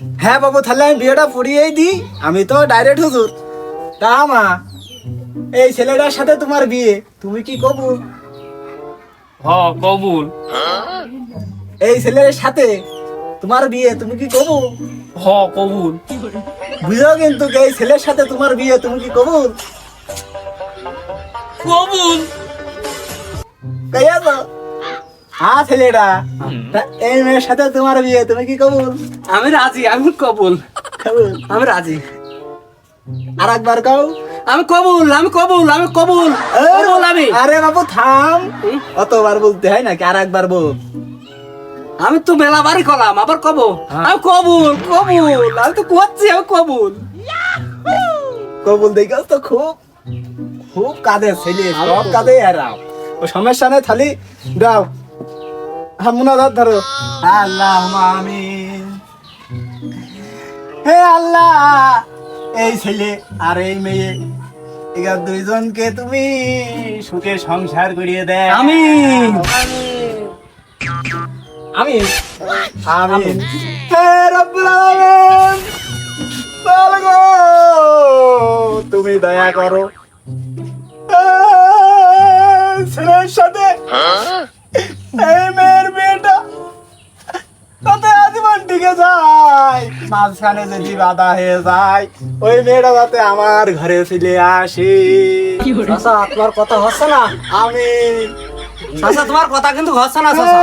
হ্যাঁ বাবু তাহলে আমি বিয়েটা পড়িয়েই দিই। আমি তো ডাইরেক্ট হুজুর। তা মা এই ছেলেটার সাথে তোমার বিয়ে তুমি কি কবুল? হ কবুল। এই ছেলের সাথে তোমার বিয়ে তুমি কি কবুল? হ কবুল। বুঝো কিন্তু এই ছেলের সাথে তোমার বিয়ে তুমি কি কবুল? কবুল। কইয়া হ্যাঁ ছেলেটা এই মেয়ের সাথে তোমার বিয়ে তুমি কি কবুল? আমি রাজি আমি কবুল। কবুল? আমি রাজি। আর একবার কও। আমি কবুল আমি কবুল আমি কবুল। কবুল আমি। আরে বাবু থাম। অতবার বলতে হয় নাকি? আর একবার বল। আমি তো মেলা বাড়ি করলাম আবার কব। আমি কবুল কবুল। আমি তো করছি আমি কবুল। কবুল দেখে তো খুব খুব কাঁদে ছেলে সব কাঁদে এরাও ও সমস্যা নেই থালি দাও। হামুনাদার ধরো। আল্লাহ আমিন। হে আল্লাহ এই ছেলে আর এই মেয়ে এরা দুইজনকে তুমি সুখে সংসার করিয়ে দেয়। আমি আমিন। হে রব্বুল আলামিন তুমি দয়া করো। ছেলের মাঝখানে যদি বাধা হয়ে যায় ওই মেয়েটা যাতে আমার ঘরে ফিরে আসে। চাচা তোমার কথা হচ্ছে না? আমি চাচা তোমার কথা কিন্তু হচ্ছে না চাচা।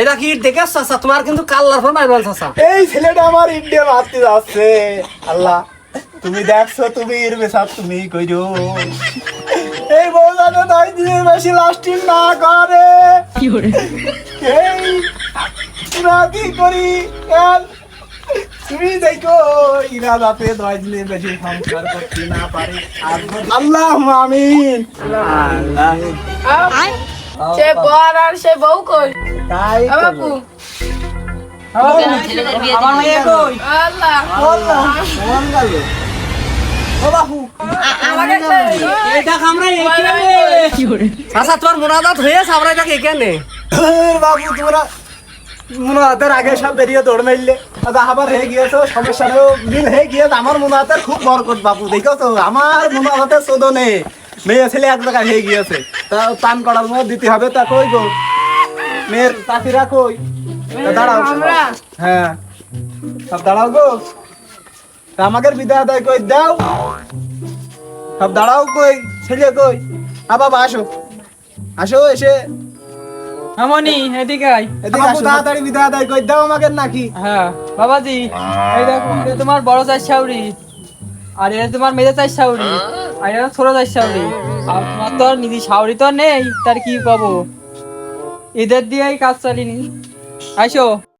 এটা কি দেখে চাচা? তোমার কিন্তু কাল্লার ফোন মারবেন চাচা। এই ছেলেটা আমার ইন্ডিয়া মারতে যাচ্ছে। আল্লাহ তুমি দেখছ তুমি এর বেসাব তুমি কইরো। এই বউ জানো তাই দিনের বেশি লাস্টিং না করে। এই কি করি? তুমি দেখো ইরা যাতে দশ দিনের বেশি সংসার করতে না পারে আর আল্লাহ আমিন আল্লাহ সে বর আর সে বউ কই তাই আ বাপু আমার মেয়ে কই আল্লাহ আল্লাহ গেল ও বাপু আমাকে এটা আমরা এখানে চাচা তোমার মোনাজাত হয়েছে আমরা এটাকে এর বাবু তোমরা মনে আগে সব বেরিয়ে দৌড় মারলে আবার হয়ে গিয়েছে সমস্যা মিল হয়ে গিয়েছে আমার হাতের খুব বরকত বাবু দেখো তো আমার হাতের শোধনে মেয়ে ছেলে এক জায়গায় হয়ে গিয়েছে। তা পান করার মধ্যে দিতে হবে তা কই গো? মেয়ের চাষিরা কই? দাঁড়াও। হ্যাঁ। সব দাঁড়াও গো। আমাকে বিদায় আদায় কই? দাও। সব দাঁড়াও কই? ছেলে কই? আ বাবা আসো। আসো এসে। আমনি এদিকে আয়। এদিকে আসো। তাড়াতাড়ি বিদায় আদায় কই দাও আমাকে নাকি। হ্যাঁ বাবাজি এই দেখো এটা তোমার বড় চাই শাউরি আর এটা তোমার মেজে চাই শাউরি আর এটা ছোট চাই শাউরি। আর তোমার তো আর নিধি শাউরি তো নেই তার কি পাবো? এদের দিয়েই কাজ চালিনি আইসো।